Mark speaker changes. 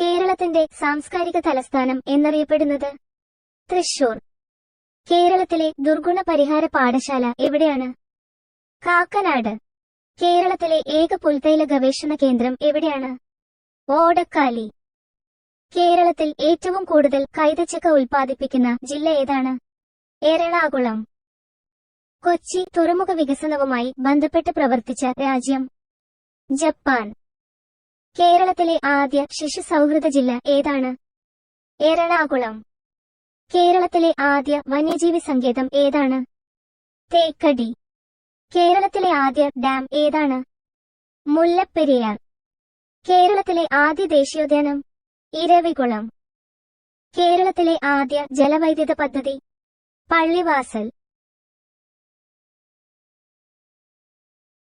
Speaker 1: കേരളത്തിന്റെ സാംസ്കാരിക തലസ്ഥാനം എന്നറിയപ്പെടുന്നത് തൃശൂർ കേരളത്തിലെ ദുർഗുണ പരിഹാര പാഠശാല എവിടെയാണ്? കാക്കനാട്. കേരളത്തിലെ ഏക പുൽത്തൈല ഗവേഷണ കേന്ദ്രം എവിടെയാണ്? ഓടക്കാലി. കേരളത്തിൽ ഏറ്റവും കൂടുതൽ കൈതച്ചക്ക ഉൽപ്പാദിപ്പിക്കുന്ന ജില്ല ഏതാണ്? എറണാകുളം. കൊച്ചി തുറമുഖ വികസനവുമായി ബന്ധപ്പെട്ട് പ്രവർത്തിച്ച രാജ്യം ജപ്പാൻ. കേരളത്തിലെ ആദ്യ ശിശു സൗഹൃദ ജില്ല ഏതാണ്? എറണാകുളം. കേരളത്തിലെ ആദ്യ വന്യജീവി സങ്കേതം ഏതാണ്? തേക്കടി. കേരളത്തിലെ ആദ്യ ഡാം ഏതാണ്? മുല്ലപ്പെരിയാർ. കേരളത്തിലെ ആദ്യ ദേശീയോദ്യാനം ഇരവികുളം. കേരളത്തിലെ ആദ്യ ജലവൈദ്യുത പദ്ധതി പള്ളിവാസൽ.